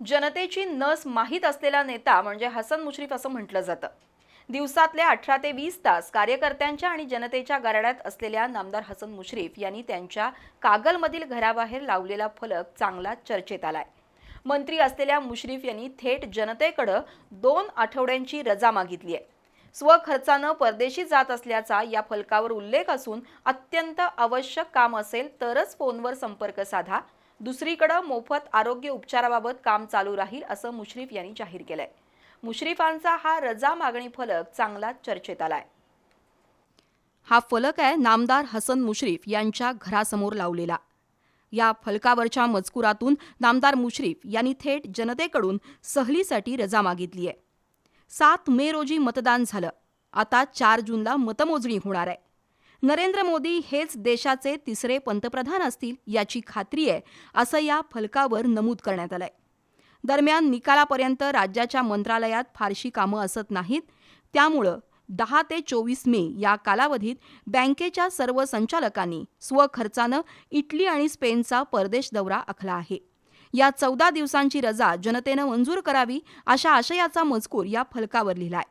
जनतेची नस माहीत असलेला नेता म्हणजे हसन मुश्रीफ असं म्हटलं जातं. दिवसातले अठरा ते वीस तास कार्यकर्त्यांच्या आणि जनतेच्या गाराड्यात असलेल्या नामदार हसन मुश्रीफ यांनी त्यांच्या कागलमधील घराबाहेर लावलेला फलक चांगला चर्चेत आलाय. मंत्री असलेल्या मुश्रीफ यांनी थेट जनतेकडं दोन आठवड्यांची रजा मागितली आहे स्वखर्चानं परदेशी जात असल्याचा या फलकावर उल्लेख असून अत्यंत आवश्यक काम असेल तरच फोनवर संपर्क साधा. दुसरीकडं मोफत आरोग्य उपचाराबाबत काम चालू राहील असं मुश्रीफ यांनी जाहीर केलंय. मुश्रीफांचा हा रजा मागणी फलक चांगला चर्चेत आलाय. हा फलक आहे नामदार हसन मुश्रीफ यांच्या घरासमोर लावलेला. या फलकावरच्या मजकुरातून नामदार मुश्रीफ यांनी थेट जनतेकडून सहलीसाठी रजा मागितली आहे सात मे रोजी मतदान झालं. आता चार जूनला मतमोजणी होणार आहे. नरेंद्र मोदी हेच देशाचे तिसरे पंतप्रधान असतील याची खात्री आहे असं या फलकावर नमूद करण्यात आलंय. दरम्यान निकालापर्यंत राज्याच्या मंत्रालयात फारशी कामं असत नाहीत. त्यामुळं दहा ते चोवीस मे या कालावधीत बँकेच्या सर्व संचालकांनी स्वखर्चानं इटली आणि स्पेनचा परदेश दौरा आखला आहे. या चौदा दिवसांची रजा जनतेनं मंजूर करावी अशा आशयाचा मजकूर या फलकावर लिहिलाय.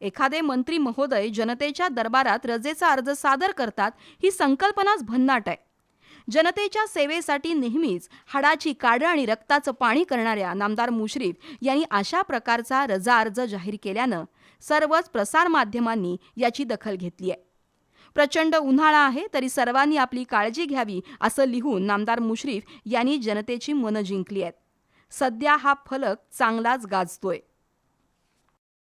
एखादे मंत्री महोदय जनतेच्या दरबारात रजेचा अर्ज सादर करतात ही संकल्पनाच भन्नाट आहे. जनतेच्या सेवेसाठी नेहमीच हाडाची काडं आणि रक्ताचं पाणी करणाऱ्या नामदार मुश्रीफ यांनी अशा प्रकारचा रजा अर्ज जाहीर केल्यानं सर्वच प्रसारमाध्यमांनी याची दखल घेतली आहे. प्रचंड उन्हाळा आहे तरी सर्वांनी आपली काळजी घ्यावी असं लिहून नामदार मुश्रीफ यांनी जनतेची मनं जिंकली आहेत. सध्या हा फलक चांगलाच गाजतोय.